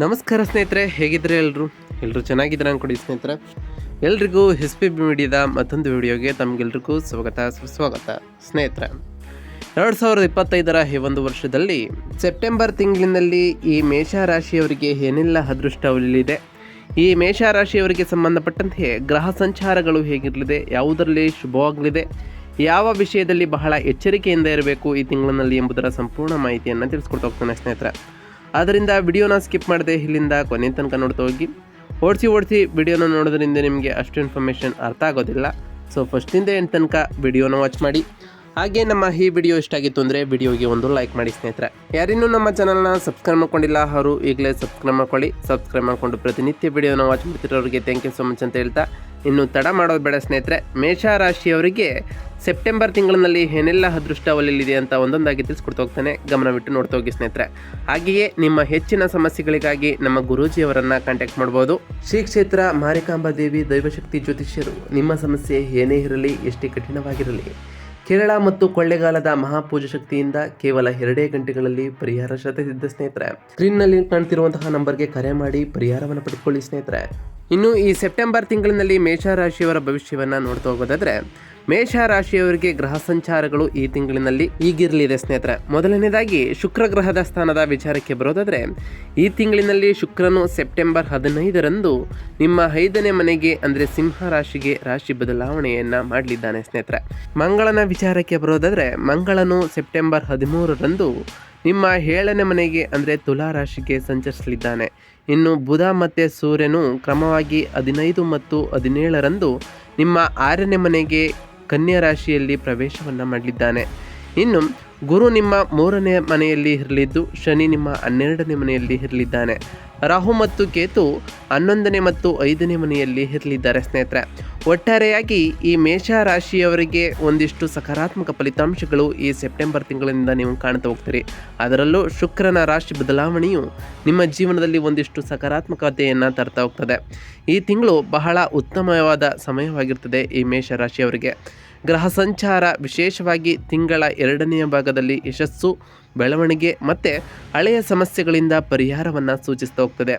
ನಮಸ್ಕಾರ ಸ್ನೇಹಿತರೆ ಹೇಗಿದ್ರೆ ಎಲ್ಲರೂ ಎಲ್ಲರೂ ಚೆನ್ನಾಗಿದ್ದಾರೆ ಅಂದ್ಕೊಡಿ ಸ್ನೇಹಿತರೆ. ಎಲ್ರಿಗೂ ಎಸ್ ಪಿ ಬಿ ಮೀಡಿಯಾದ ಮತ್ತೊಂದು ವಿಡಿಯೋಗೆ ತಮಗೆಲ್ರಿಗೂ ಸ್ವಾಗತ, ಸುಸ್ವಾಗತ ಸ್ನೇಹಿತರೆ. ಎರಡು ಸಾವಿರದ ಇಪ್ಪತ್ತೈದರ ಈ ಒಂದು ವರ್ಷದಲ್ಲಿ ಸೆಪ್ಟೆಂಬರ್ ತಿಂಗಳಿನಲ್ಲಿ ಈ ಮೇಷರಾಶಿಯವರಿಗೆ ಏನೆಲ್ಲ ಅದೃಷ್ಟ ಉಳಿಲಿದೆ? ಈ ಮೇಷರಾಶಿಯವರಿಗೆ ಸಂಬಂಧಪಟ್ಟಂತೆ ಗ್ರಹ ಸಂಚಾರಗಳು ಹೇಗಿರಲಿದೆ? ಯಾವುದರಲ್ಲಿ ಶುಭವಾಗಲಿದೆ? ಯಾವ ವಿಷಯದಲ್ಲಿ ಬಹಳ ಎಚ್ಚರಿಕೆಯಿಂದ ಇರಬೇಕು ಈ ತಿಂಗಳಿನಲ್ಲಿ ಎಂಬುದರ ಸಂಪೂರ್ಣ ಮಾಹಿತಿಯನ್ನು ತಿಳಿಸ್ಕೊಡ್ತಾ ಹೋಗ್ತಾನೆ ಸ್ನೇಹಿತರೆ. ಆದ್ದರಿಂದ ವಿಡಿಯೋನ ಸ್ಕಿಪ್ ಮಾಡದೆ ಇಲ್ಲಿಂದ ಕೊನೆ ತನಕ ನೋಡ್ತಾ ಹೋಗಿ. ಓಡಿಸಿ ಓಡಿಸಿ ವಿಡಿಯೋನ ನೋಡೋದ್ರಿಂದ ನಿಮಗೆ ಅಷ್ಟು ಇನ್ಫಾರ್ಮೇಷನ್ ಅರ್ಥ ಆಗೋದಿಲ್ಲ. ಸೊ ಫಸ್ಟಿಂದ ಏನು ತನಕ ವಿಡಿಯೋನ ವಾಚ್ ಮಾಡಿ. ಹಾಗೆ ನಮ್ಮ ಈ ವಿಡಿಯೋ ಇಷ್ಟ ಆಗಿತ್ತು ಅಂದರೆ ವಿಡಿಯೋಗೆ ಒಂದು ಲೈಕ್ ಮಾಡಿ ಸ್ನೇಹಿತರೆ. ಯಾರಿನ್ನೂ ನಮ್ಮ ಚಾನಲ್ನ ಸಬ್ಸ್ಕ್ರೈಬ್ ಮಾಡ್ಕೊಂಡಿಲ್ಲ ಅವರು ಈಗಲೇ ಸಬ್ಸ್ಕ್ರೈಬ್ ಮಾಡ್ಕೊಳ್ಳಿ. ಸಬ್ಸ್ಕ್ರೈಬ್ ಮಾಡಿಕೊಂಡು ಪ್ರತಿನಿತ್ಯ ವಿಡಿಯೋನ ವಾಚ್ ಮಾಡ್ತಿರೋರಿಗೆ ಥ್ಯಾಂಕ್ ಯು ಸೊ ಮಚ್ ಅಂತ ಹೇಳ್ತಾ. ಇನ್ನು ತಡ ಮಾಡೋದು ಬೇಡ ಸ್ನೇಹಿತರೆ. ಮೇಷ ರಾಶಿಯವರಿಗೆ ಸೆಪ್ಟೆಂಬರ್ ತಿಂಗಳಿನಲ್ಲಿ ಏನೆಲ್ಲ ಅದೃಷ್ಟ ಒಲಿಲಿದೆ ಅಂತ ಒಂದೊಂದಾಗಿ ತಿಳಿಸ್ಕೊಡ್ತಾ ಹೋಗ್ತಾನೆ. ಗಮನವಿಟ್ಟು ನೋಡ್ತಾ ಹೋಗಿ ಸ್ನೇಹಿತರೆ. ಹಾಗೆಯೇ ನಿಮ್ಮ ಹೆಚ್ಚಿನ ಸಮಸ್ಯೆಗಳಿಗಾಗಿ ನಮ್ಮ ಗುರೂಜಿಯವರನ್ನು ಕಾಂಟ್ಯಾಕ್ಟ್ ಮಾಡ್ಬೋದು. ಶ್ರೀ ಕ್ಷೇತ್ರ ಮಾರಿಕಾಂಬಾ ದೇವಿ ದೈವಶಕ್ತಿ ಜ್ಯೋತಿಷ್ಯರು, ನಿಮ್ಮ ಸಮಸ್ಯೆ ಏನೇ ಇರಲಿ, ಎಷ್ಟೇ ಕಠಿಣವಾಗಿರಲಿ, ಕೇರಳ ಮತ್ತು ಕೊಳ್ಳೆಗಾಲದ ಮಹಾಪೂಜ ಶಕ್ತಿಯಿಂದ ಕೇವಲ ಎರಡೇ ಗಂಟೆಗಳಲ್ಲಿ ಪರಿಹಾರ ಶತಸಿದ್ಧ ಸ್ನೇಹಿತರೆ. ಸ್ಕ್ರೀನ್ನಲ್ಲಿ ಕಾಣ್ತಿರುವಂತಹ ನಂಬರ್ಗೆ ಕರೆ ಮಾಡಿ ಪರಿಹಾರವನ್ನು ಪಡೆದುಕೊಳ್ಳಿ ಸ್ನೇಹಿತರೆ. ಇನ್ನು ಈ ಸೆಪ್ಟೆಂಬರ್ ತಿಂಗಳಿನಲ್ಲಿ ಮೇಷರಾಶಿಯವರ ಭವಿಷ್ಯವನ್ನು ನೋಡ್ತಾ ಹೋಗೋದಾದ್ರೆ ಮೇಷ ರಾಶಿಯವರಿಗೆ ಗ್ರಹ ಸಂಚಾರಗಳು ಈ ತಿಂಗಳಿನಲ್ಲಿ ಈಗಿರಲಿದೆ ಸ್ನೇಹಿತರೆ. ಮೊದಲನೇದಾಗಿ ಶುಕ್ರ ಗ್ರಹದ ಸ್ಥಾನದ ವಿಚಾರಕ್ಕೆ ಬರೋದಾದರೆ, ಈ ತಿಂಗಳಿನಲ್ಲಿ ಶುಕ್ರನು ಸೆಪ್ಟೆಂಬರ್ ಹದಿನೈದರಂದು ನಿಮ್ಮ ಐದನೇ ಮನೆಗೆ, ಅಂದರೆ ಸಿಂಹ ರಾಶಿಗೆ ರಾಶಿ ಬದಲಾವಣೆಯನ್ನು ಮಾಡಲಿದ್ದಾನೆ ಸ್ನೇಹಿತರೆ. ಮಂಗಳನ ವಿಚಾರಕ್ಕೆ ಬರೋದಾದರೆ, ಮಂಗಳನು ಸೆಪ್ಟೆಂಬರ್ ಹದಿಮೂರರಂದು ನಿಮ್ಮ ಏಳನೇ ಮನೆಗೆ, ಅಂದರೆ ತುಲಾ ರಾಶಿಗೆ ಸಂಚರಿಸಲಿದ್ದಾನೆ. ಇನ್ನು ಬುಧ ಮತ್ತು ಸೂರ್ಯನು ಕ್ರಮವಾಗಿ ಹದಿನೈದು ಮತ್ತು ಹದಿನೇಳರಂದು ನಿಮ್ಮ ಆರನೇ ಮನೆಗೆ ಕನ್ಯಾ ರಾಶಿಯಲ್ಲಿ ಪ್ರವೇಶವನ್ನು ಮಾಡಲಿದ್ದಾನೆ. ಇನ್ನು ಗುರು ನಿಮ್ಮ ಮೂರನೇ ಮನೆಯಲ್ಲಿ ಇರಲಿದ್ದು, ಶನಿ ನಿಮ್ಮ ಹನ್ನೆರಡನೇ ಮನೆಯಲ್ಲಿ ಇರಲಿದ್ದಾನೆ. ರಾಹು ಮತ್ತು ಕೇತು ಹನ್ನೊಂದನೇ ಮತ್ತು ಐದನೇ ಮನೆಯಲ್ಲಿ ಇರಲಿದ್ದಾರೆ ಸ್ನೇಹಿತರೆ. ಒಟ್ಟಾರೆಯಾಗಿ ಈ ಮೇಷ ರಾಶಿಯವರಿಗೆ ಒಂದಿಷ್ಟು ಸಕಾರಾತ್ಮಕ ಫಲಿತಾಂಶಗಳು ಈ ಸೆಪ್ಟೆಂಬರ್ ತಿಂಗಳಿಂದ ನೀವು ಕಾಣ್ತಾ ಹೋಗ್ತೀರಿ. ಅದರಲ್ಲೂ ಶುಕ್ರನ ರಾಶಿ ಬದಲಾವಣೆಯು ನಿಮ್ಮ ಜೀವನದಲ್ಲಿ ಒಂದಿಷ್ಟು ಸಕಾರಾತ್ಮಕತೆಯನ್ನು ತರ್ತಾ ಹೋಗ್ತದೆ. ಈ ತಿಂಗಳು ಬಹಳ ಉತ್ತಮವಾದ ಸಮಯವಾಗಿರ್ತದೆ ಈ ಮೇಷ ರಾಶಿಯವರಿಗೆ ಗ್ರಹ ಸಂಚಾರ ವಿಶೇಷವಾಗಿ ತಿಂಗಳ ಎರಡನೆಯ ಭಾಗದಲ್ಲಿ ಯಶಸ್ಸು, ಬೆಳವಣಿಗೆ ಮತ್ತು ಹಳೆಯ ಸಮಸ್ಯೆಗಳಿಂದ ಪರಿಹಾರವನ್ನು ಸೂಚಿಸ್ತಾ ಹೋಗ್ತದೆ.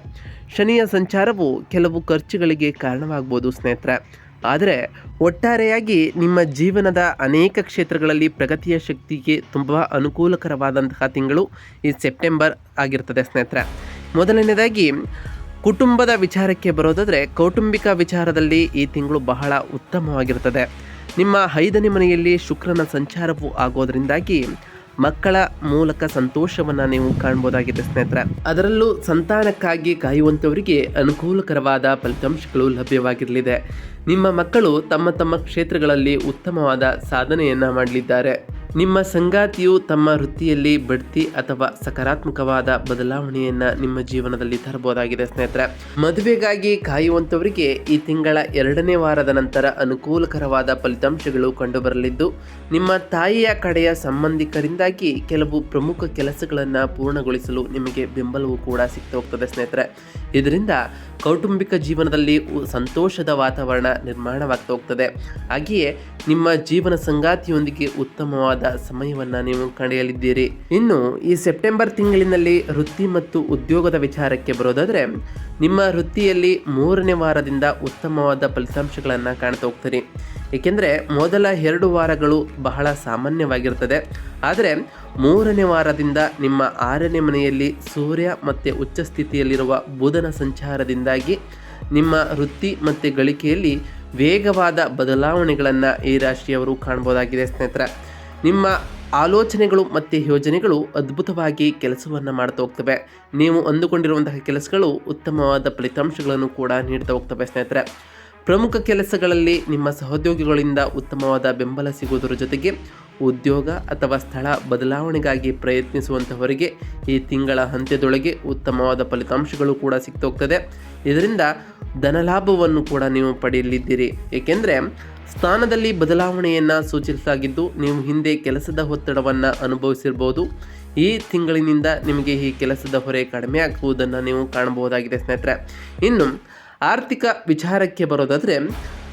ಶನಿಯ ಸಂಚಾರವು ಕೆಲವು ಖರ್ಚುಗಳಿಗೆ ಕಾರಣವಾಗ್ಬೋದು ಸ್ನೇಹಿತರೆ. ಆದರೆ ಒಟ್ಟಾರೆಯಾಗಿ ನಿಮ್ಮ ಜೀವನದ ಅನೇಕ ಕ್ಷೇತ್ರಗಳಲ್ಲಿ ಪ್ರಗತಿಯ ಶಕ್ತಿಗೆ ತುಂಬ ಅನುಕೂಲಕರವಾದಂತಹ ತಿಂಗಳು ಈ ಸೆಪ್ಟೆಂಬರ್ ಆಗಿರ್ತದೆ ಸ್ನೇಹಿತರೆ. ಮೊದಲನೇದಾಗಿ ಕುಟುಂಬದ ವಿಚಾರಕ್ಕೆ ಬರೋದಾದರೆ ಕೌಟುಂಬಿಕ ವಿಚಾರದಲ್ಲಿ ಈ ತಿಂಗಳು ಬಹಳ ಉತ್ತಮವಾಗಿರ್ತದೆ. ನಿಮ್ಮ ಐದನೇ ಮನೆಯಲ್ಲಿ ಶುಕ್ರನ ಸಂಚಾರವು ಆಗೋದರಿಂದಾಗಿ ಮಕ್ಕಳ ಮೂಲಕ ಸಂತೋಷವನ್ನು ನೀವು ಕಾಣ್ಬೋದಾಗಿದೆ ಸ್ನೇಹಿತರೆ. ಅದರಲ್ಲೂ ಸಂತಾನಕ್ಕಾಗಿ ಕಾಯುವಂಥವರಿಗೆ ಅನುಕೂಲಕರವಾದ ಫಲಿತಾಂಶಗಳು ಲಭ್ಯವಾಗಿರಲಿದೆ. ನಿಮ್ಮ ಮಕ್ಕಳು ತಮ್ಮ ತಮ್ಮ ಕ್ಷೇತ್ರಗಳಲ್ಲಿ ಉತ್ತಮವಾದ ಸಾಧನೆಯನ್ನು ಮಾಡಲಿದ್ದಾರೆ. ನಿಮ್ಮ ಸಂಗಾತಿಯು ತಮ್ಮ ವೃತ್ತಿಯಲ್ಲಿ ಬಡ್ತಿ ಅಥವಾ ಸಕಾರಾತ್ಮಕವಾದ ಬದಲಾವಣೆಯನ್ನು ನಿಮ್ಮ ಜೀವನದಲ್ಲಿ ತರಬಹುದಾಗಿದೆ, ಸ್ನೇಹಿತರೆ. ಮದುವೆಗಾಗಿ ಕಾಯುವಂಥವರಿಗೆ ಈ ತಿಂಗಳ ಎರಡನೇ ವಾರದ ನಂತರ ಅನುಕೂಲಕರವಾದ ಫಲಿತಾಂಶಗಳು ಕಂಡುಬರಲಿದ್ದು, ನಿಮ್ಮ ತಾಯಿಯ ಕಡೆಯ ಸಂಬಂಧಿಕರಿಂದಾಗಿ ಕೆಲವು ಪ್ರಮುಖ ಕೆಲಸಗಳನ್ನು ಪೂರ್ಣಗೊಳಿಸಲು ನಿಮಗೆ ಬೆಂಬಲವೂ ಕೂಡ ಸಿಗ್ತಾ ಹೋಗ್ತದೆ, ಸ್ನೇಹಿತರೆ. ಇದರಿಂದ ಕೌಟುಂಬಿಕ ಜೀವನದಲ್ಲಿ ಸಂತೋಷದ ವಾತಾವರಣ ನಿರ್ಮಾಣವಾಗ್ತಾ ಹೋಗ್ತದೆ. ಹಾಗೆಯೇ ನಿಮ್ಮ ಜೀವನ ಸಂಗಾತಿಯೊಂದಿಗೆ ಉತ್ತಮವಾದ ಸಮಯವನ್ನು ನೀವು ಕಳೆಯಲಿದ್ದೀರಿ ಇನ್ನು ಈ ಸೆಪ್ಟೆಂಬರ್ ತಿಂಗಳಿನಲ್ಲಿ ವೃತ್ತಿ ಮತ್ತು ಉದ್ಯೋಗದ ವಿಚಾರಕ್ಕೆ ಬರೋದಾದರೆ, ನಿಮ್ಮ ವೃತ್ತಿಯಲ್ಲಿ ಮೂರನೇ ವಾರದಿಂದ ಉತ್ತಮವಾದ ಫಲಿತಾಂಶಗಳನ್ನು ಕಾಣ್ತಾ ಹೋಗ್ತೀರಿ. ಏಕೆಂದರೆ ಮೊದಲ ಎರಡು ವಾರಗಳು ಬಹಳ ಸಾಮಾನ್ಯವಾಗಿರ್ತದೆ. ಆದರೆ ಮೂರನೇ ವಾರದಿಂದ ನಿಮ್ಮ ಆರನೇ ಮನೆಯಲ್ಲಿ ಸೂರ್ಯ ಮತ್ತು ಉಚ್ಚ ಸ್ಥಿತಿಯಲ್ಲಿರುವ ಬುಧನ ಸಂಚಾರದಿಂದಾಗಿ ನಿಮ್ಮ ವೃತ್ತಿ ಮತ್ತು ಗಳಿಕೆಯಲ್ಲಿ ವೇಗವಾದ ಬದಲಾವಣೆಗಳನ್ನು ಈ ರಾಶಿಯವರು ಕಾಣ್ಬೋದಾಗಿದೆ ಸ್ನೇಹಿತರೆ. ನಿಮ್ಮ ಆಲೋಚನೆಗಳು ಮತ್ತು ಯೋಜನೆಗಳು ಅದ್ಭುತವಾಗಿ ಕೆಲಸವನ್ನು ಮಾಡ್ತಾ ಹೋಗ್ತವೆ. ನೀವು ಅಂದುಕೊಂಡಿರುವಂತಹ ಕೆಲಸಗಳು ಉತ್ತಮವಾದ ಫಲಿತಾಂಶಗಳನ್ನು ಕೂಡ ನೀಡ್ತಾ ಹೋಗ್ತವೆ ಸ್ನೇಹಿತರೆ. ಪ್ರಮುಖ ಕೆಲಸಗಳಲ್ಲಿ ನಿಮ್ಮ ಸಹೋದ್ಯೋಗಿಗಳಿಂದ ಉತ್ತಮವಾದ ಬೆಂಬಲ ಸಿಗುವುದರ ಜೊತೆಗೆ ಉದ್ಯೋಗ ಅಥವಾ ಸ್ಥಳ ಬದಲಾವಣೆಗಾಗಿ ಪ್ರಯತ್ನಿಸುವಂತಹವರಿಗೆ ಈ ತಿಂಗಳ ಅಂತ್ಯದೊಳಗೆ ಉತ್ತಮವಾದ ಫಲಿತಾಂಶಗಳು ಕೂಡ ಸಿಗ್ತಾ ಹೋಗ್ತದೆ. ಇದರಿಂದ ಧನಲಾಭವನ್ನು ಕೂಡ ನೀವು ಪಡೆಯಲಿದ್ದೀರಿ. ಏಕೆಂದರೆ ಸ್ಥಾನದಲ್ಲಿ ಬದಲಾವಣೆಯನ್ನು ಸೂಚಿಸಲಾಗಿದ್ದು ನೀವು ಹಿಂದೆ ಕೆಲಸದ ಒತ್ತಡವನ್ನು ಅನುಭವಿಸಿರ್ಬೋದು. ಈ ತಿಂಗಳಿನಿಂದ ನಿಮಗೆ ಈ ಕೆಲಸದ ಹೊರೆ ಕಡಿಮೆ ಆಗುವುದನ್ನು ನೀವು ಕಾಣಬಹುದಾಗಿದೆ ಸ್ನೇಹಿತರೆ. ಇನ್ನು, ಆರ್ಥಿಕ ವಿಚಾರಕ್ಕೆ ಬರೋದಾದರೆ,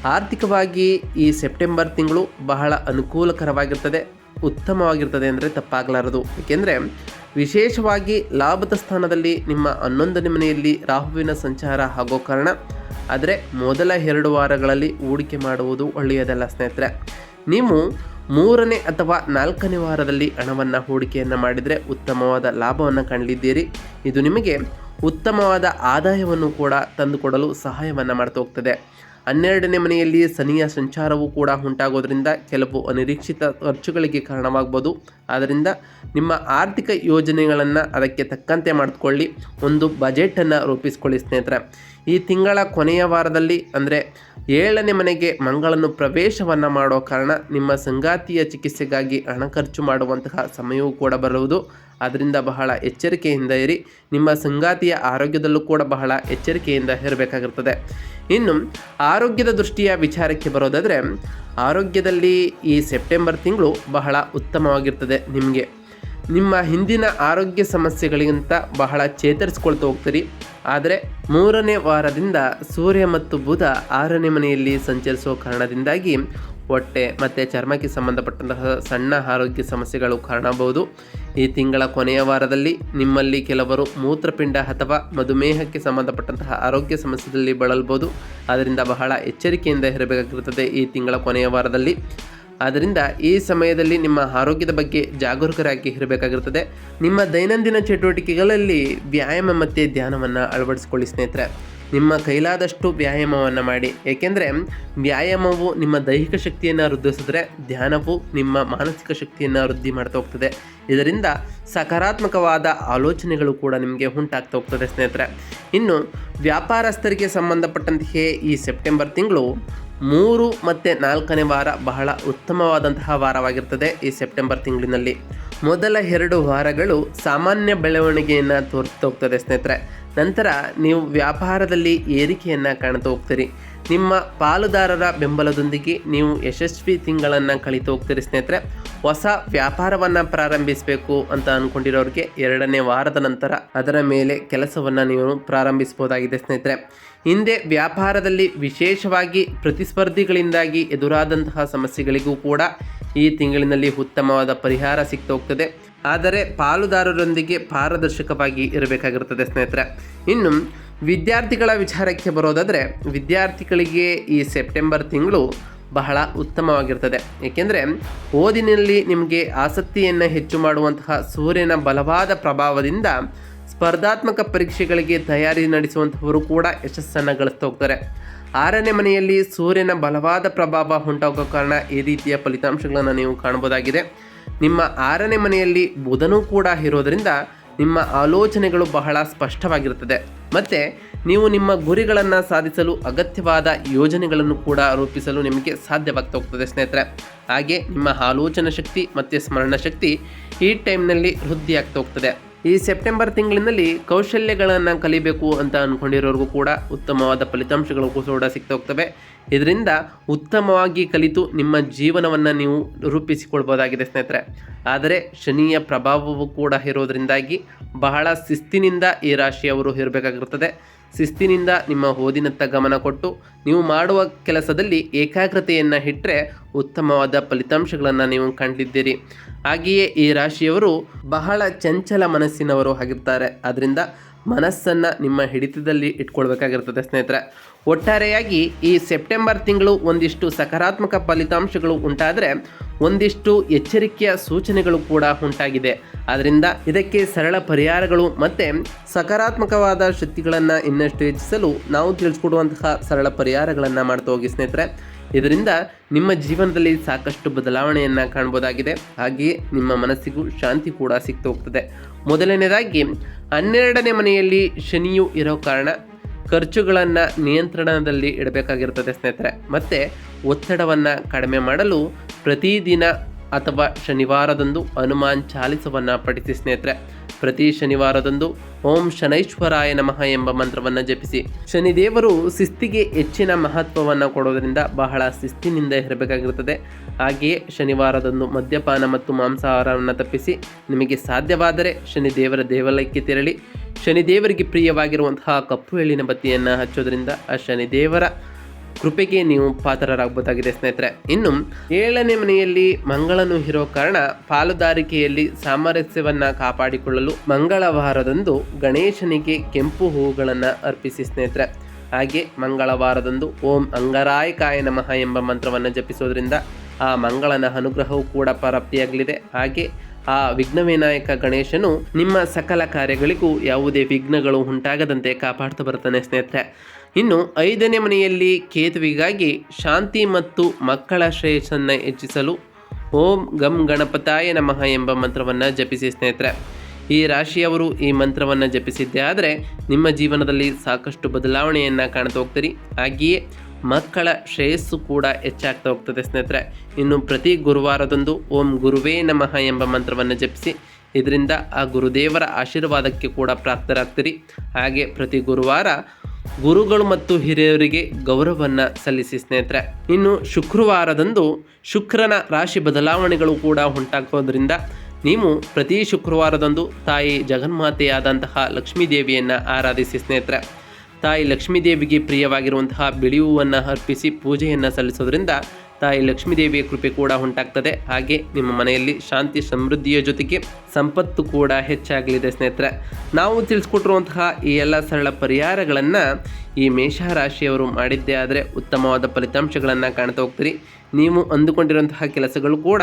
ಆರ್ಥಿಕವಾಗಿ ಈ ಸೆಪ್ಟೆಂಬರ್ ತಿಂಗಳು ಬಹಳ ಅನುಕೂಲಕರವಾಗಿರ್ತದೆ, ಉತ್ತಮವಾಗಿರ್ತದೆ ಅಂದರೆ ತಪ್ಪಾಗಲಾರದು. ಏಕೆಂದರೆ, ವಿಶೇಷವಾಗಿ ಲಾಭದ ಸ್ಥಾನದಲ್ಲಿ ನಿಮ್ಮ ಹನ್ನೊಂದನೇ ಮನೆಯಲ್ಲಿ ರಾಹುವಿನ ಸಂಚಾರ ಆಗೋ ಕಾರಣ ಆದರೆ ಮೊದಲ ಎರಡು ವಾರಗಳಲ್ಲಿ ಹೂಡಿಕೆ ಮಾಡುವುದು ಒಳ್ಳೆಯದಲ್ಲ ಸ್ನೇಹಿತರೆ. ನೀವು ಮೂರನೇ ಅಥವಾ ನಾಲ್ಕನೇ ವಾರದಲ್ಲಿ ಹಣವನ್ನು ಹೂಡಿಕೆಯನ್ನು ಮಾಡಿದರೆ ಉತ್ತಮವಾದ ಲಾಭವನ್ನು ಕಂಡಿದ್ದೀರಿ. ಇದು ನಿಮಗೆ ಉತ್ತಮವಾದ ಆದಾಯವನ್ನು ಕೂಡ ತಂದುಕೊಡಲು ಸಹಾಯವನ್ನು ಮಾಡ್ತಾ ಹೋಗ್ತದೆ. ಹನ್ನೆರಡನೇ ಮನೆಯಲ್ಲಿ ಶನಿಯ ಸಂಚಾರವೂ ಕೂಡ ಉಂಟಾಗೋದ್ರಿಂದ ಕೆಲವು ಅನಿರೀಕ್ಷಿತ ಖರ್ಚುಗಳಿಗೆ ಕಾರಣವಾಗ್ಬೋದು. ಆದ್ದರಿಂದ ನಿಮ್ಮ ಆರ್ಥಿಕ ಯೋಜನೆಗಳನ್ನು ಅದಕ್ಕೆ ತಕ್ಕಂತೆ ಮಾಡಿಕೊಳ್ಳಿ. ಒಂದು ಬಜೆಟನ್ನು ರೂಪಿಸ್ಕೊಳ್ಳಿ ಸ್ನೇಹಿತರೆ. ಈ ತಿಂಗಳ ಕೊನೆಯ ವಾರದಲ್ಲಿ ಅಂದರೆ ಏಳನೇ ಮನೆಗೆ ಮಂಗಳನ್ನು ಪ್ರವೇಶವನ್ನು ಮಾಡೋ ಕಾರಣ ನಿಮ್ಮ ಸಂಗಾತಿಯ ಚಿಕಿತ್ಸೆಗಾಗಿ ಹಣ ಖರ್ಚು ಮಾಡುವಂತಹ ಸಮಯವೂ ಕೂಡ ಬರುವುದು. ಅದರಿಂದ ಬಹಳ ಎಚ್ಚರಿಕೆಯಿಂದ ಇರಿ. ನಿಮ್ಮ ಸಂಗಾತಿಯ ಆರೋಗ್ಯದಲ್ಲೂ ಕೂಡ ಬಹಳ ಎಚ್ಚರಿಕೆಯಿಂದ ಇರಬೇಕಾಗಿರ್ತದೆ. ಇನ್ನು ಆರೋಗ್ಯದ ದೃಷ್ಟಿಯ ವಿಚಾರಕ್ಕೆ ಬರೋದಾದರೆ, ಆರೋಗ್ಯದಲ್ಲಿ ಈ ಸೆಪ್ಟೆಂಬರ್ ತಿಂಗಳು ಬಹಳ ಉತ್ತಮವಾಗಿರ್ತದೆ ನಿಮಗೆ. ನಿಮ್ಮ ಹಿಂದಿನ ಆರೋಗ್ಯ ಸಮಸ್ಯೆಗಳಿಗಿಂತ ಬಹಳ ಚೇತರಿಸ್ಕೊಳ್ತಾ ಹೋಗ್ತೀರಿ. ಆದರೆ ಮೂರನೇ ವಾರದಿಂದ ಸೂರ್ಯ ಮತ್ತು ಬುಧ ಆರನೇ ಮನೆಯಲ್ಲಿ ಸಂಚರಿಸುವ ಕಾರಣದಿಂದಾಗಿ ಹೊಟ್ಟೆ ಮತ್ತು ಚರ್ಮಕ್ಕೆ ಸಂಬಂಧಪಟ್ಟಂತಹ ಸಣ್ಣ ಆರೋಗ್ಯ ಸಮಸ್ಯೆಗಳು ಕಾರಣಬಹುದು ಈ ತಿಂಗಳ ಕೊನೆಯ ವಾರದಲ್ಲಿ ನಿಮ್ಮಲ್ಲಿ ಕೆಲವರು ಮೂತ್ರಪಿಂಡ ಅಥವಾ ಮಧುಮೇಹಕ್ಕೆ ಸಂಬಂಧಪಟ್ಟಂತಹ ಆರೋಗ್ಯ ಸಮಸ್ಯೆಯಲ್ಲಿ ಬಳಲ್ಬೋದು ಆದ್ದರಿಂದ ಬಹಳ ಎಚ್ಚರಿಕೆಯಿಂದ ಇರಬೇಕಾಗಿರುತ್ತದೆ ಈ ತಿಂಗಳ ಕೊನೆಯ ವಾರದಲ್ಲಿ. ಆದ್ದರಿಂದ ಈ ಸಮಯದಲ್ಲಿ ನಿಮ್ಮ ಆರೋಗ್ಯದ ಬಗ್ಗೆ ಜಾಗರೂಕರಾಗಿ ಇರಬೇಕಾಗಿರುತ್ತದೆ. ನಿಮ್ಮ ದೈನಂದಿನ ಚಟುವಟಿಕೆಗಳಲ್ಲಿ ವ್ಯಾಯಾಮ ಮತ್ತು ಧ್ಯಾನವನ್ನು ಅಳವಡಿಸಿಕೊಳ್ಳಿ ಸ್ನೇಹಿತರೆ. ನಿಮ್ಮ ಕೈಲಾದಷ್ಟು ವ್ಯಾಯಾಮವನ್ನು ಮಾಡಿ. ಏಕೆಂದರೆ ವ್ಯಾಯಾಮವು ನಿಮ್ಮ ದೈಹಿಕ ಶಕ್ತಿಯನ್ನು ವೃದ್ಧಿಸಿದ್ರೆ ಧ್ಯಾನವು ನಿಮ್ಮ ಮಾನಸಿಕ ಶಕ್ತಿಯನ್ನು ವೃದ್ಧಿ ಮಾಡ್ತಾ ಹೋಗ್ತದೆ. ಇದರಿಂದ ಸಕಾರಾತ್ಮಕವಾದ ಆಲೋಚನೆಗಳು ಕೂಡ ನಿಮಗೆ ಉಂಟಾಗ್ತಾ ಹೋಗ್ತದೆ ಸ್ನೇಹಿತರೆ. ಇನ್ನು ವ್ಯಾಪಾರಸ್ಥರಿಗೆ ಸಂಬಂಧಪಟ್ಟಂತೆಯೇ ಈ ಸೆಪ್ಟೆಂಬರ್ ತಿಂಗಳು ಮೂರು ಮತ್ತು ನಾಲ್ಕನೇ ವಾರ ಬಹಳ ಉತ್ತಮವಾದಂತಹ ವಾರವಾಗಿರ್ತದೆ ಈ ಸೆಪ್ಟೆಂಬರ್ ತಿಂಗಳಿನಲ್ಲಿ. ಮೊದಲ ಎರಡು ವಾರಗಳು ಸಾಮಾನ್ಯ ಬೆಳವಣಿಗೆಯನ್ನು ತೋರಿಸ್ತಾ ಹೋಗ್ತದೆ ಸ್ನೇಹಿತರೆ. ನಂತರ ನೀವು ವ್ಯಾಪಾರದಲ್ಲಿ ಏರಿಕೆಯನ್ನು ಕಾಣ್ತಾ ಹೋಗ್ತೀರಿ. ನಿಮ್ಮ ಪಾಲುದಾರರ ಬೆಂಬಲದೊಂದಿಗೆ ನೀವು ಯಶಸ್ವಿ ತಿಂಗಳನ್ನು ಕಳೀತಾ ಹೋಗ್ತೀರಿ ಸ್ನೇಹಿತರೆ. ಹೊಸ ವ್ಯಾಪಾರವನ್ನು ಪ್ರಾರಂಭಿಸಬೇಕು ಅಂತ ಅಂದ್ಕೊಂಡಿರೋರಿಗೆ ಎರಡನೇ ವಾರದ ನಂತರ ಅದರ ಮೇಲೆ ಕೆಲಸವನ್ನು ನೀವು ಪ್ರಾರಂಭಿಸಬಹುದಾಗಿದೆ ಸ್ನೇಹಿತರೆ. ಹಿಂದೆ ವ್ಯಾಪಾರದಲ್ಲಿ ವಿಶೇಷವಾಗಿ ಪ್ರತಿಸ್ಪರ್ಧಿಗಳಿಂದಾಗಿ ಎದುರಾದಂತಹ ಸಮಸ್ಯೆಗಳಿಗೂ ಕೂಡ ಈ ತಿಂಗಳಿನಲ್ಲಿ ಉತ್ತಮವಾದ ಪರಿಹಾರ ಸಿಗ್ತಾ ಹೋಗ್ತದೆ ಆದರೆ ಪಾಲುದಾರರೊಂದಿಗೆ ಪಾರದರ್ಶಕವಾಗಿ ಇರಬೇಕಾಗಿರುತ್ತದೆ ಸ್ನೇಹಿತರೆ. ಇನ್ನು ವಿದ್ಯಾರ್ಥಿಗಳ ವಿಚಾರಕ್ಕೆ ಬರೋದಾದರೆ, ವಿದ್ಯಾರ್ಥಿಗಳಿಗೆ ಈ ಸೆಪ್ಟೆಂಬರ್ ತಿಂಗಳು ಬಹಳ ಉತ್ತಮವಾಗಿರ್ತದೆ. ಏಕೆಂದರೆ ಓದಿನಲ್ಲಿ ನಿಮಗೆ ಆಸಕ್ತಿಯನ್ನು ಹೆಚ್ಚು ಮಾಡುವಂತಹ ಸೂರ್ಯನ ಬಲವಾದ ಪ್ರಭಾವದಿಂದ ಸ್ಪರ್ಧಾತ್ಮಕ ಪರೀಕ್ಷೆಗಳಿಗೆ ತಯಾರಿ ನಡೆಸುವಂಥವರು ಕೂಡ ಯಶಸ್ಸನ್ನು ಗಳಿಸ್ತಾ ಹೋಗ್ತಾರೆ. ಆರನೇ ಮನೆಯಲ್ಲಿ ಸೂರ್ಯನ ಬಲವಾದ ಪ್ರಭಾವ ಉಂಟಾಗೋ ಕಾರಣ ಈ ರೀತಿಯ ಫಲಿತಾಂಶಗಳನ್ನು ನೀವು ಕಾಣಬಹುದಾಗಿದೆ. ನಿಮ್ಮ ಆರನೇ ಮನೆಯಲ್ಲಿ ಬುಧನೂ ಕೂಡ ಇರೋದರಿಂದ ನಿಮ್ಮ ಆಲೋಚನೆಗಳು ಬಹಳ ಸ್ಪಷ್ಟವಾಗಿರುತ್ತದೆ. ಮತ್ತು ನೀವು ನಿಮ್ಮ ಗುರಿಗಳನ್ನು ಸಾಧಿಸಲು ಅಗತ್ಯವಾದ ಯೋಜನೆಗಳನ್ನು ಕೂಡ ರೂಪಿಸಲು ನಿಮಗೆ ಸಾಧ್ಯವಾಗ್ತಾ ಹೋಗ್ತದೆ ಸ್ನೇಹಿತರೆ. ಹಾಗೆ ನಿಮ್ಮ ಆಲೋಚನಾ ಶಕ್ತಿ ಮತ್ತು ಸ್ಮರಣ ಶಕ್ತಿ ಈ ಟೈಮ್ನಲ್ಲಿ ವೃದ್ಧಿಯಾಗ್ತಾ ಹೋಗ್ತದೆ. ಈ ಸೆಪ್ಟೆಂಬರ್ ತಿಂಗಳಿನಲ್ಲಿ ಕೌಶಲ್ಯಗಳನ್ನು ಕಲಿಬೇಕು ಅಂತ ಅಂದ್ಕೊಂಡಿರೋರಿಗೂ ಕೂಡ ಉತ್ತಮವಾದ ಫಲಿತಾಂಶಗಳು ಕೂಡ ಸಿಗ್ತಾ ಹೋಗ್ತವೆ. ಇದರಿಂದ ಉತ್ತಮವಾಗಿ ಕಲಿತು ನಿಮ್ಮ ಜೀವನವನ್ನು ನೀವು ರೂಪಿಸಿಕೊಳ್ಬೋದಾಗಿದೆ ಸ್ನೇಹಿತರೆ. ಆದರೆ ಶನಿಯ ಪ್ರಭಾವವು ಕೂಡ ಇರೋದರಿಂದಾಗಿ ಬಹಳ ಶಿಸ್ತಿನಿಂದ ಈ ರಾಶಿಯವರು ಇರಬೇಕಾಗಿರುತ್ತದೆ ಶಿಸ್ತಿನಿಂದ ನಿಮ್ಮ ಓದಿನತ್ತ ಗಮನ ಕೊಟ್ಟು ನೀವು ಮಾಡುವ ಕೆಲಸದಲ್ಲಿ ಏಕಾಗ್ರತೆಯನ್ನು ಇಟ್ಟರೆ ಉತ್ತಮವಾದ ಫಲಿತಾಂಶಗಳನ್ನು ನೀವು ಕಂಡಿದ್ದೀರಿ. ಹಾಗೆಯೇ ಈ ರಾಶಿಯವರು ಬಹಳ ಚಂಚಲ ಮನಸ್ಸಿನವರು ಆಗಿರ್ತಾರೆ. ಅದರಿಂದ ಮನಸ್ಸನ್ನು ನಿಮ್ಮ ಹಿಡಿತದಲ್ಲಿ ಇಟ್ಕೊಳ್ಬೇಕಾಗಿರ್ತದೆ ಸ್ನೇಹಿತರೆ. ಒಟ್ಟಾರೆಯಾಗಿ ಈ ಸೆಪ್ಟೆಂಬರ್ ತಿಂಗಳು ಒಂದಿಷ್ಟು ಸಕಾರಾತ್ಮಕ ಫಲಿತಾಂಶಗಳು ಉಂಟಾದರೆ ಒಂದಿಷ್ಟು ಎಚ್ಚರಿಕೆಯ ಸೂಚನೆಗಳು ಕೂಡ ಉಂಟಾಗಿದೆ. ಆದ್ದರಿಂದ ಇದಕ್ಕೆ ಸರಳ ಪರಿಹಾರಗಳು ಮತ್ತು ಸಕಾರಾತ್ಮಕವಾದ ಶಕ್ತಿಗಳನ್ನು ಇನ್ನಷ್ಟು ಹೆಚ್ಚಿಸಲು ನಾವು ತಿಳಿಸ್ಕೊಡುವಂತಹ ಸರಳ ಪರಿಹಾರಗಳನ್ನು ಮಾಡ್ತಾ ಹೋಗಿ ಸ್ನೇಹಿತರೆ. ಇದರಿಂದ ನಿಮ್ಮ ಜೀವನದಲ್ಲಿ ಸಾಕಷ್ಟು ಬದಲಾವಣೆಯನ್ನು ಕಾಣ್ಬೋದಾಗಿದೆ. ಹಾಗೆಯೇ ನಿಮ್ಮ ಮನಸ್ಸಿಗೂ ಶಾಂತಿ ಕೂಡ ಸಿಗ್ತಾ ಹೋಗ್ತದೆ ಮೊದಲನೇದಾಗಿ, ಹನ್ನೆರಡನೇ ಮನೆಯಲ್ಲಿ ಶನಿಯು ಇರೋ ಕಾರಣ ಖರ್ಚುಗಳನ್ನು ನಿಯಂತ್ರಣದಲ್ಲಿ ಇಡಬೇಕಾಗಿರ್ತದೆ ಸ್ನೇಹಿತರೆ. ಮತ್ತು ಒತ್ತಡವನ್ನು ಕಡಿಮೆ ಮಾಡಲು ಪ್ರತಿದಿನ ಅಥವಾ ಶನಿವಾರದಂದು ಹನುಮಾನ್ ಚಾಲಿಸವನ್ನು ಪಠಿಸಿ ಸ್ನೇಹಿತರೆ. ಪ್ರತಿ ಶನಿವಾರದಂದು ಓಂ ಶನೈಶ್ವರಾಯ ನಮಃ ಎಂಬ ಮಂತ್ರವನ್ನು ಜಪಿಸಿ. ಶನಿದೇವರು ಶಿಸ್ತಿಗೆ ಹೆಚ್ಚಿನ ಮಹತ್ವವನ್ನು ಕೊಡೋದರಿಂದ ಬಹಳ ಶಿಸ್ತಿನಿಂದ ಇರಬೇಕಾಗಿರುತ್ತದೆ. ಹಾಗೆಯೇ ಶನಿವಾರದಂದು ಮದ್ಯಪಾನ ಮತ್ತು ಮಾಂಸಾಹಾರವನ್ನು ತಪ್ಪಿಸಿ ನಿಮಗೆ ಸಾಧ್ಯವಾದರೆ ಶನಿದೇವರ ದೇವಾಲಯಕ್ಕೆ ತೆರಳಿ. ಶನಿದೇವರಿಗೆ ಪ್ರಿಯವಾಗಿರುವಂತಹ ಕಪ್ಪು ಎಳ್ಳಿನ ಬತ್ತಿಯನ್ನು ಹಚ್ಚೋದರಿಂದ ಆ ಶನಿದೇವರ ಕೃಪೆಗೆ ನೀವು ಪಾತ್ರರಾಗಬಹುದಾಗಿದೆ, ಸ್ನೇಹಿತರೆ. ಇನ್ನು, ಏಳನೇ ಮನೆಯಲ್ಲಿ ಮಂಗಳನು ಇರೋ ಕಾರಣ ಪಾಲುದಾರಿಕೆಯಲ್ಲಿ ಸಾಮರಸ್ಯವನ್ನ ಕಾಪಾಡಿಕೊಳ್ಳಲು ಮಂಗಳವಾರದಂದು ಗಣೇಶನಿಗೆ ಕೆಂಪು ಹೂಗಳನ್ನು ಅರ್ಪಿಸಿ, ಸ್ನೇಹಿತರೆ. ಹಾಗೆ ಮಂಗಳವಾರದಂದು ಓಂ ಅಂಗರಾಯಕಾಯ ನಮಃ ಎಂಬ ಮಂತ್ರವನ್ನು ಜಪಿಸೋದ್ರಿಂದ ಆ ಮಂಗಳನ ಅನುಗ್ರಹವೂ ಕೂಡ ಪ್ರಾಪ್ತಿಯಾಗಲಿದೆ. ಹಾಗೆ ಆ ವಿಘ್ನ ವಿನಾಯಕ ಗಣೇಶನು ನಿಮ್ಮ ಸಕಲ ಕಾರ್ಯಗಳಿಗೂ ಯಾವುದೇ ವಿಘ್ನಗಳು ಉಂಟಾಗದಂತೆ ಕಾಪಾಡ್ತಾ ಬರ್ತಾನೆ ಸ್ನೇಹಿತರೆ. ಇನ್ನು ಐದನೇ ಮನೆಯಲ್ಲಿ ಕೇತುವಿಗಾಗಿ ಶಾಂತಿ ಮತ್ತು ಮಕ್ಕಳ ಶ್ರೇಯಸ್ಸನ್ನು ಹೆಚ್ಚಿಸಲು ಓಂ ಗಂ ಗಣಪತಾಯ ನಮಃ ಎಂಬ ಮಂತ್ರವನ್ನು ಜಪಿಸಿ ಸ್ನೇಹಿತರೆ. ಈ ರಾಶಿಯವರು ಈ ಮಂತ್ರವನ್ನು ಜಪಿಸಿದ್ದೇ ಆದರೆ ನಿಮ್ಮ ಜೀವನದಲ್ಲಿ ಸಾಕಷ್ಟು ಬದಲಾವಣೆಯನ್ನು ಕಾಣ್ತಾ ಹೋಗ್ತೀರಿ. ಹಾಗೆಯೇ ಮಕ್ಕಳ ಶ್ರೇಯಸ್ಸು ಕೂಡ ಹೆಚ್ಚಾಗ್ತಾ ಹೋಗ್ತದೆ ಸ್ನೇಹಿತರೆ. ಇನ್ನು ಪ್ರತಿ ಗುರುವಾರದಂದು ಓಂ ಗುರುವೇ ನಮಃ ಎಂಬ ಮಂತ್ರವನ್ನು ಜಪಿಸಿ ಇದರಿಂದ ಆ ಗುರುದೇವರ ಆಶೀರ್ವಾದಕ್ಕೆ ಕೂಡ ಪ್ರಾಪ್ತರಾಗ್ತೀರಿ. ಹಾಗೆ ಪ್ರತಿ ಗುರುವಾರ ಗುರುಗಳು ಮತ್ತು ಹಿರಿಯರಿಗೆ ಗೌರವವನ್ನು ಸಲ್ಲಿಸಿ ಸ್ನೇಹಿತರೆ, ಇನ್ನು ಶುಕ್ರವಾರದಂದು ಶುಕ್ರನ ರಾಶಿ ಬದಲಾವಣೆಗಳು ಕೂಡ ಉಂಟಾಗೋದ್ರಿಂದ ನೀವು ಪ್ರತಿ ಶುಕ್ರವಾರದಂದು ತಾಯಿ ಜಗನ್ಮಾತೆಯಾದಂತಹ ಲಕ್ಷ್ಮೀ ದೇವಿಯನ್ನು ಆರಾಧಿಸಿ ಸ್ನೇಹಿತರೆ, ತಾಯಿ ಲಕ್ಷ್ಮೀದೇವಿಗೆ ಪ್ರಿಯವಾಗಿರುವಂತಹ ಬಿಳಿ ಹೂವನ್ನು ಅರ್ಪಿಸಿ ಪೂಜೆಯನ್ನು ಸಲ್ಲಿಸೋದ್ರಿಂದ ತಾಯಿ ಲಕ್ಷ್ಮೀದೇವಿಯ ಕೃಪೆ ಕೂಡ ಉಂಟಾಗ್ತದೆ. ಹಾಗೆ ನಿಮ್ಮ ಮನೆಯಲ್ಲಿ ಶಾಂತಿ ಸಮೃದ್ಧಿಯ ಜೊತೆಗೆ ಸಂಪತ್ತು ಕೂಡ ಹೆಚ್ಚಾಗಲಿದೆ ಸ್ನೇಹಿತರೆ. ನಾವು ತಿಳಿಸ್ಕೊಟ್ಟಿರುವಂತಹ ಈ ಎಲ್ಲ ಸರಳ ಪರಿಹಾರಗಳನ್ನು ಈ ಮೇಷರಾಶಿಯವರು ಮಾಡಿದ್ದೇ ಆದರೆ ಉತ್ತಮವಾದ ಫಲಿತಾಂಶಗಳನ್ನು ಕಾಣ್ತಾ ಹೋಗ್ತೀರಿ. ನೀವು ಅಂದುಕೊಂಡಿರುವಂತಹ ಕೆಲಸಗಳು ಕೂಡ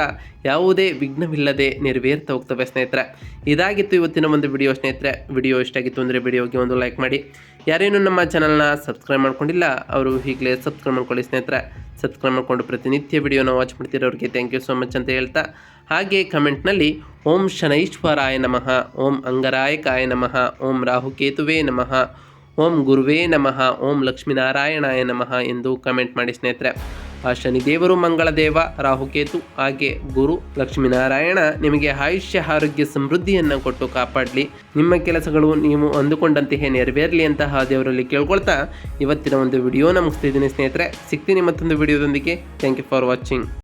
ಯಾವುದೇ ವಿಘ್ನವಿಲ್ಲದೆ ನೆರವೇರ್ತಾ ಹೋಗ್ತವೆ, ಸ್ನೇಹಿತರೆ. ಇದಾಗಿತ್ತು ಇವತ್ತಿನ ಒಂದು ವಿಡಿಯೋ, ಸ್ನೇಹಿತರೆ. ವಿಡಿಯೋ ಇಷ್ಟ ಆಗಿತ್ತು ಅಂದರೆ ವಿಡಿಯೋಗೆ ಒಂದು ಲೈಕ್ ಮಾಡಿ. ಯಾರೇನು ನಮ್ಮ ಚಾನಲ್ನ ಸಬ್ಸ್ಕ್ರೈಬ್ ಮಾಡ್ಕೊಂಡಿಲ್ಲ, ಅವರು ಈಗಲೇ ಸಬ್ಸ್ಕ್ರೈಬ್ ಮಾಡ್ಕೊಳ್ಳಿ, ಸ್ನೇಹಿತರೆ. ಸಬ್ಸ್ಕ್ರೈಬ್ ಮಾಡಿಕೊಂಡು ಪ್ರತಿನಿತ್ಯ ವಿಡಿಯೋನ ವಾಚ್ ಮಾಡ್ತಿರೋರಿಗೆ ಥ್ಯಾಂಕ್ ಯು ಸೋ ಮಚ್ ಅಂತ ಹೇಳ್ತಾ. ಹಾಗೆ ಕಮೆಂಟ್ನಲ್ಲಿ ಓಂ ಶನೈಶ್ವರಾಯ ನಮಃ, ಓಂ ಅಂಗರಾಯಕಾಯ ನಮಃ, ಓಂ ರಾಹುಕೇತುವೇ ನಮಃ, ಓಂ ಗುರುವೇ ನಮಃ, ಓಂ ಲಕ್ಷ್ಮೀನಾರಾಯಣಾಯ ನಮಃ ಎಂದು ಕಮೆಂಟ್ ಮಾಡಿ, ಸ್ನೇಹಿತರೆ. ಆ ಶನಿ ಶನಿದೇವರು ಮಂಗಳದೇವ ರಾಹುಕೇತು ಹಾಗೆ ಗುರು ಲಕ್ಷ್ಮೀನಾರಾಯಣ ನಿಮಗೆ ಆಯುಷ್ಯ, ಆರೋಗ್ಯ, ಸಮೃದ್ಧಿಯನ್ನು ಕೊಟ್ಟು ಕಾಪಾಡಲಿ. ನಿಮ್ಮ ಕೆಲಸಗಳು ನೀವು ಅಂದುಕೊಂಡಂತೆಯೇ ನೆರವೇರಲಿ ಅಂತಹ ದೇವರಲ್ಲಿ ಕೇಳ್ಕೊಳ್ತಾ ಇವತ್ತಿನ ಒಂದು ವಿಡಿಯೋನ ಮುಗಿಸ್ತಿದ್ದೀನಿ ಸ್ನೇಹಿತರೆ. ಸಿಗ್ತೀನಿ ಮತ್ತೊಂದು ವಿಡಿಯೋದೊಂದಿಗೆ. Thank you for watching